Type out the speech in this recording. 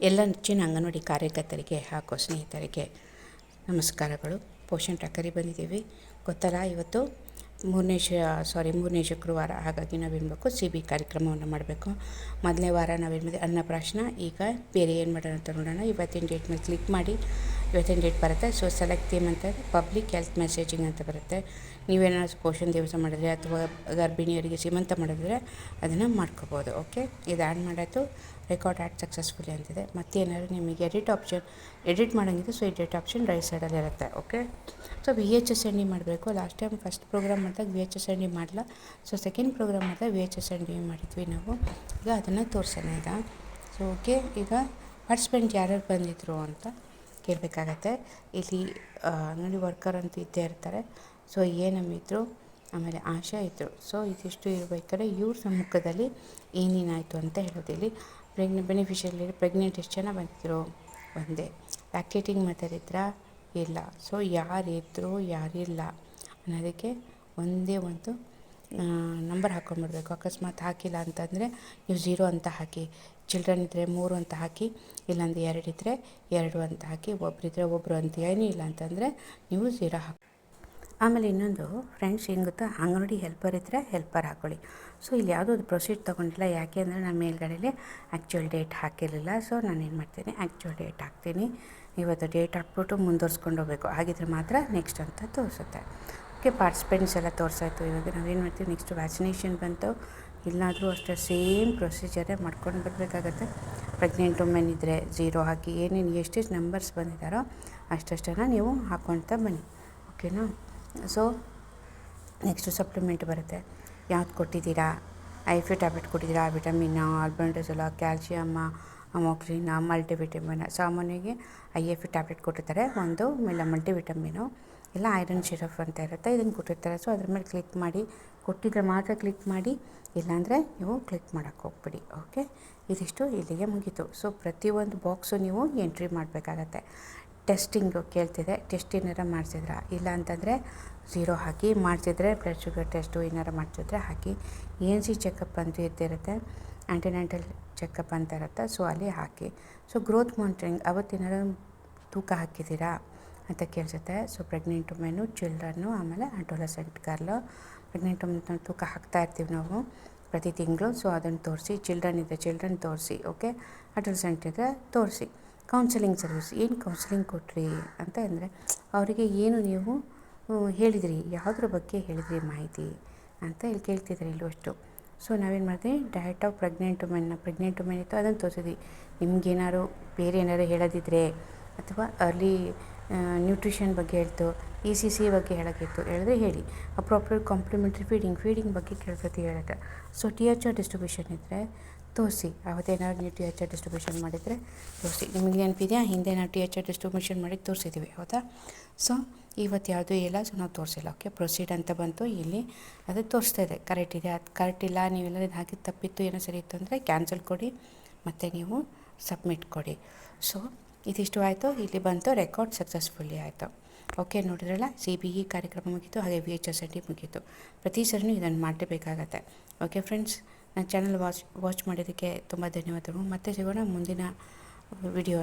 ಎಲ್ಲ ನೆಚ್ಚಿನ ಅಂಗನವಾಡಿ ಕಾರ್ಯಕರ್ತರಿಗೆ ಹಾಗೂ ಸ್ನೇಹಿತರಿಗೆ ನಮಸ್ಕಾರಗಳು. ಪೋಷಣ್ ಟಕರಿ ಬಂದಿದ್ದೀವಿ. ಗೊತ್ತಲ್ಲ, ಇವತ್ತು ಮೂರನೇ ಶ ಸಾರಿ ಮೂರನೇ ಶುಕ್ರವಾರ, ಹಾಗಾಗಿ ನಾವೇನು ಮಾಡಬೇಕು ಸಿ ಬಿ ಕಾರ್ಯಕ್ರಮವನ್ನು ಮಾಡಬೇಕು. ಮೊದಲನೇ ವಾರ ನಾವೇನು ಅನ್ನಪ್ರಾಶನ. ಈಗ ಬೇರೆ ಏನು ಮಾಡೋಣ ಅಂತ ನೋಡೋಣ. ಇವತ್ತಿನ ಡೇಟ್ ಮೇಲೆ ಕ್ಲಿಕ್ ಮಾಡಿ. ಇವತ್ತಿನ ಡೇಟ್ ಬರುತ್ತೆ. ಸೊ ಸೆಲೆಕ್ಟ್ ಥೀಮ್ ಅಂತ ಪಬ್ಲಿಕ್ ಹೆಲ್ತ್ ಮೆಸೇಜಿಂಗ್ ಅಂತ ಬರುತ್ತೆ. ನೀವೇನಾದ್ರು ಪೋಷಣ್ ದಿವಸ ಮಾಡಿದ್ರೆ ಅಥವಾ ಗರ್ಭಿಣಿಯರಿಗೆ ಸೀಮಂತ ಮಾಡಿದ್ರೆ ಅದನ್ನು ಮಾಡ್ಕೋಬೋದು ಓಕೆ ಇದು ಆ್ಯಡ್ ಮಾಡೋದು. ರೆಕಾರ್ಡ್ ಆ್ಯಡ್ ಸಕ್ಸಸ್ಫುಲಿ ಅಂತಿದೆ. ಮತ್ತೇನಾದ್ರು ನಿಮಗೆ ಎಡಿಟ್ ಆಪ್ಷನ್ ಎಡಿಟ್ ಮಾಡೋಂಗಿದ್ರೆ ಸೊ ಎಡಿಟ್ ಆಪ್ಷನ್ ರೈಟ್ ಸೈಡಲ್ಲಿ ಇರುತ್ತೆ okay so V H S N ಮಾಡಬೇಕು. ಲಾಸ್ಟ್ ಟೈಮ್ ಫಸ್ಟ್ ಪ್ರೋಗ್ರಾಮ್ ಮಾಡಿದಾಗ V H S N D ಮಾಡಲ್ಲ ಸೊ ಸೆಕೆಂಡ್ ಪ್ರೋಗ್ರಾಮ್ ಮಾಡಿದಾಗ ವಿ ಎಚ್ ಎಸ್ ಎನ್ ಮಾಡಿದ್ವಿ ನಾವು. ಈಗ ಅದನ್ನು ತೋರಿಸೋಣ ಈಗ. ಸೊ ಓಕೆ ಈಗ ಪಾರ್ಟಿಸಿಪೆಂಟ್ ಯಾರ್ಯಾರು ಬಂದಿದ್ರು ಅಂತ. ಕೇಳಬೇಕಾಗತ್ತೆ. ಇಲ್ಲಿ ಅಂಗಡಿ ವರ್ಕರ್ ಅಂತ ಇದ್ದೇ ಇರ್ತಾರೆ. ಸೊ ಏನಮ್ಮ ಇದ್ದರು ಆಮೇಲೆ ಆಶಾ ಇದ್ದರು ಸೊ ಇದಿಷ್ಟು ಇರಬೇಕಾದ್ರೆ ಇವ್ರ ಸಮ್ಮುಖದಲ್ಲಿ ಏನೇನಾಯಿತು ಅಂತ ಹೇಳೋದಿಲ್ಲಿ ಪ್ರೆಗ್ನೆ ಬೆನಿಫಿಷಿಯಲ್ಲಿ ಪ್ರೆಗ್ನೆಂಟ್ ಎಷ್ಟು ಜನ ಬಂದಿದ್ರು? ಒಂದೇ. ಪ್ಯಾಕೆಟಿಂಗ್ ಮದರ್ ಇದ್ರ? ಇಲ್ಲ. ಸೊ ಯಾರಿದ್ರು ಯಾರಿಲ್ಲ. ಅನ್ನೋದಕ್ಕೆ ಒಂದೇ ಒಂದು ನಂಬರ್ ಹಾಕ್ಕೊಂಡ್ಬಿಡ್ಬೇಕು ಅಕಸ್ಮಾತ್ ಹಾಕಿಲ್ಲ ಅಂತಂದರೆ ನೀವು ಝೀರೋ ಅಂತ ಹಾಕಿ, ಚಿಲ್ಡ್ರನ್ ಇದ್ದರೆ ಮೂರು ಅಂತ ಹಾಕಿ, ಇಲ್ಲಾಂದ್ರೆ ಎರಡಿದ್ದರೆ ಎರಡು ಅಂತ ಹಾಕಿ ಒಬ್ಬರಿದ್ದರೆ ಒಬ್ಬರು ಅಂತ ಏನೂ ಇಲ್ಲ ಅಂತಂದರೆ ನೀವು ಝೀರೋ ಹಾಕಿ ಆಮೇಲೆ ಇನ್ನೊಂದು ಫ್ರೆಂಡ್ಸ್ ಏನು ಗೊತ್ತಾ? ಅಂಗನವಾಡಿ ಹೆಲ್ಪರ್ ಇದ್ದರೆ ಹೆಲ್ಪರ್ ಹಾಕ್ಕೊಳ್ಳಿ ಸೊ ಇಲ್ಲಿ ಯಾವುದೋ ಒಂದು ಪ್ರೊಸೀಡ್ ತೊಗೊಂಡಿಲ್ಲ. ಯಾಕೆ ಅಂದರೆ ನಾನು ಮೇಲ್ಗಡೆಯಲ್ಲಿ ಆ್ಯಕ್ಚುಯಲ್ ಡೇಟ್ ಹಾಕಿರಲಿಲ್ಲ. ಸೊ ನಾನು ಏನು ಮಾಡ್ತೀನಿ? ಆ್ಯಕ್ಚುಯಲ್ ಡೇಟ್ ಹಾಕ್ತೀನಿ. ಇವತ್ತು ಡೇಟ್ ಹಾಕ್ಬಿಟ್ಟು ಮುಂದುವರ್ಸ್ಕೊಂಡು ಹೋಗಬೇಕು. ಹಾಗಿದ್ರೆ ಮಾತ್ರ ನೆಕ್ಸ್ಟ್ ಅಂತ ತೋರಿಸುತ್ತೆ. ಓಕೆ ಪಾರ್ಟಿಸಿಪೆಂಟ್ಸ್ ಎಲ್ಲ ತೋರಿಸಾಯ್ತು ಇವಾಗ ನಾವೇನು ಮಾಡ್ತೀವಿ? ನೆಕ್ಸ್ಟ್ ವ್ಯಾಕ್ಸಿನೇಷನ್ ಬಂತು. ಇಲ್ಲಾದರೂ ಅಷ್ಟೇ ಸೇಮ್ ಪ್ರೊಸೀಜರೇ ಮಾಡ್ಕೊಂಡು ಬರಬೇಕಾಗತ್ತೆ. ಪ್ರೆಗ್ನೆಂಟ್ ವುಮೆನ್ ಇದ್ದರೆ ಜೀರೋ ಹಾಕಿ ಏನೇನು ಎಷ್ಟೆಷ್ಟು ನಂಬರ್ಸ್ ಬಂದಿದ್ದಾರೋ ಅಷ್ಟಷ್ಟನ್ನು ನೀವು ಹಾಕ್ಕೊಳ್ತಾ ಬನ್ನಿ. ಓಕೆನಾ ಸೊ ನೆಕ್ಸ್ಟು ಸಪ್ಲಿಮೆಂಟ್ ಬರುತ್ತೆ. ಯಾವ್ದು ಕೊಟ್ಟಿದ್ದೀರಾ? ಐಫಿ ಟ್ಯಾಬ್ಲೆಟ್ ಕೊಟ್ಟಿದ್ದೀರಾ? ವಿಟಮಿನ್ ಆಲ್ಬಂಡಜೋಲ ಕ್ಯಾಲ್ಶಿಯಮ್ಮ ಅಮೋಕ್ಲಿನ ಮಲ್ಟಿವಿಟಮಿನ್ ಸಾಮಾನ್ಯವಾಗಿ ಐ ಎಫ್ ಟ್ಯಾಬ್ಲೆಟ್ ಕೊಟ್ಟಿರ್ತಾರೆ. ಒಂದು ಇಲ್ಲ ಮಲ್ಟಿವಿಟಮಿನು ಇಲ್ಲ ಐರನ್ ಶಿರಫ್ ಅಂತ ಇರುತ್ತೆ. ಇದನ್ನು ಕೊಟ್ಟಿರ್ತಾರೆ. ಸೊ ಅದ್ರ ಮೇಲೆ ಕ್ಲಿಕ್ ಮಾಡಿ, ಕೊಟ್ಟಿದ್ರೆ ಮಾತ್ರ ಕ್ಲಿಕ್ ಮಾಡಿ, ಇಲ್ಲಾಂದರೆ ನೀವು ಕ್ಲಿಕ್ ಮಾಡೋಕ್ಕೆ ಹೋಗ್ಬಿಡಿ. ಓಕೆ ಇದಿಷ್ಟು ಇಲ್ಲಿಗೆ ಮುಗೀತು. ಸೊ ಪ್ರತಿಯೊಂದು ಬಾಕ್ಸು ನೀವು ಎಂಟ್ರಿ ಮಾಡಬೇಕಾಗತ್ತೆ. ಟೆಸ್ಟಿಂಗು ಕೇಳ್ತಿದೆ ಟೆಸ್ಟ್ ಏನಾರ ಮಾಡಿಸಿದ್ರಾ? ಇಲ್ಲ ಅಂತಂದರೆ ಝೀರೋ ಹಾಕಿ ಮಾಡಿಸಿದ್ರೆ ಬ್ಲಡ್ ಶುಗರ್ ಟೆಸ್ಟು ಏನಾರು ಮಾಡಿಸಿದ್ರೆ ಹಾಕಿ. ಎ ಎನ್ ಸಿ ಚೆಕಪ್ ಅಂತೂ ಇದ್ದಿರುತ್ತೆ. ಆ್ಯಂಟಿನೆಂಟಲ್ ಚೆಕಪ್ ಅಂತ ಇರುತ್ತೆ. ಸೊ ಅಲ್ಲಿ ಹಾಕಿ. ಸೊ ಗ್ರೋತ್ ಮಾನಿಟ್ರಿಂಗ್ ಅವತ್ತೇನಾರು ತೂಕ ಹಾಕಿದ್ದೀರಾ? ಅಂತ ಕೇಳಿಸುತ್ತೆ. ಸೊ ಪ್ರೆಗ್ನೆಂಟ್ ವುಮೆನು ಚಿಲ್ಡ್ರನ್ನು ಆಮೇಲೆ ಅಡೋಲಸೆಂಟ್ ಗರ್ಲು ಪ್ರೆಗ್ನೆಂಟ್ ವುಮೆನ್ ತೂಕ ಹಾಕ್ತಾ ಇರ್ತೀವಿ ನಾವು ಪ್ರತಿ ತಿಂಗಳು. ಸೊ ಅದನ್ನು ತೋರಿಸಿ ಚಿಲ್ಡ್ರನ್ ಇದೆ ಚಿಲ್ಡ್ರನ್ ತೋರಿಸಿ ಓಕೆ ಅಡೋಲಸೆಂಟ್ ಇದ್ದರೆ ತೋರಿಸಿ. ಕೌನ್ಸಿಲಿಂಗ್ ಸರ್ವಿಸ್ ಏನು ಕೌನ್ಸಿಲಿಂಗ್ ಕೊಟ್ರಿ ಅಂತ ಅಂದರೆ, ಅವರಿಗೆ ಏನು ನೀವು ಹೇಳಿದಿರಿ? ಯಾವುದ್ರ ಬಗ್ಗೆ ಹೇಳಿದಿರಿ ಮಾಹಿತಿ ಅಂತ ಇಲ್ಲಿ ಕೇಳ್ತಿದ್ದಾರೆ ಇಲ್ಲೂ ಅಷ್ಟು. ಸೊ ನಾವೇನು ಮಾಡ್ತೀವಿ? ಡಯಟ್ ಆಫ್ ಪ್ರೆಗ್ನೆಂಟ್ ವುಮೆನ್ನ ಪ್ರೆಗ್ನೆಂಟ್ ವುಮೆನ್ ಇತ್ತು, ಅದನ್ನು ತೋರಿಸಿದ್ವಿ. ನಿಮ್ಗೇನಾದ್ರು ಬೇರೆ ಏನಾದ್ರು ಹೇಳೋದಿದ್ರೆ, ಅಥವಾ ಅರ್ಲಿ ನ್ಯೂಟ್ರಿಷನ್ ಬಗ್ಗೆ ಹೇಳ್ತು ಇ ಸಿ ಸಿ ಬಗ್ಗೆ ಹೇಳೋಕ್ಕಿತ್ತು. ಹೇಳಿದ್ರೆ ಹೇಳಿ. ಅಪ್ರಾಪ್ರಿಯೇಟ್ ಕಾಂಪ್ಲಿಮೆಂಟ್ರಿ ಫೀಡಿಂಗ್ ಫೀಡಿಂಗ್ ಬಗ್ಗೆ ಕೇಳ್ತತಿ ಹೇಳುತ್ತೆ so T H R distribution ಇದ್ದರೆ ತೋರಿಸಿ ಅವತ್ತೇನಾದ್ರು ನೀವು ಟಿ ಎಚ್ ಆರ್ ಡಿಸ್ಟ್ರಿಬ್ಯೂಷನ್ ಮಾಡಿದರೆ ತೋರಿಸಿ ನಿಮಗೆ ನೆನಪಿದೆಯಾ? ಹಿಂದೆ ನಾವು ಟಿ ಎಚ್ ಆರ್ ಡಿಸ್ಟ್ರಿಬ್ಯೂಷನ್ ಮಾಡಿ ತೋರಿಸಿದ್ದೀವಿ ಹೌದಾ? ಸೊ ಇವತ್ತು ಯಾವುದೂ ಇಲ್ಲ ಸೊ ನಾವು ತೋರಿಸಿಲ್ಲ. ಓಕೆ ಪ್ರೊಸೀಡ್ ಅಂತ ಬಂತು. ಇಲ್ಲಿ ಅದು ತೋರಿಸ್ತಾ ಇದೆ. ಕರೆಕ್ಟ್ ಇದೆ? ಅದು ಕರೆಕ್ಟ್ ಇಲ್ಲ ನೀವೆಲ್ಲ ಇದು ಹಾಕಿ ತಪ್ಪಿತ್ತು, ಏನೋ ಸರಿ ಇತ್ತು ಅಂದರೆ ಕ್ಯಾನ್ಸಲ್ ಕೊಡಿ. ಮತ್ತು ನೀವು ಸಬ್ಮಿಟ್ ಕೊಡಿ. ಸೊ ಇದಿಷ್ಟು ಆಯಿತು. ಇಲ್ಲಿ ಬಂತು ರೆಕಾರ್ಡ್ ಸಕ್ಸಸ್ಫುಲ್ಲಿ ಆಯಿತು. ಓಕೆ ನೋಡಿದ್ರಲ್ಲ? ಸಿ ಬಿ ಇ ಕಾರ್ಯಕ್ರಮ ಮುಗೀತು, ಹಾಗೆ V H S N T ಮುಗೀತು. ಪ್ರತಿ ಸರಿನೂ ಇದನ್ನು ಮಾಡಲೇಬೇಕಾಗತ್ತೆ. ಓಕೆ ಫ್ರೆಂಡ್ಸ್ ನನ್ನ ಚಾನಲ್ ವಾಚ್ ವಾಚ್ ಮಾಡಿದ್ದಕ್ಕೆ ತುಂಬ ಧನ್ಯವಾದಗಳು. ಮತ್ತೆ ಸಿಗೋಣ ಮುಂದಿನ ವಿಡಿಯೋ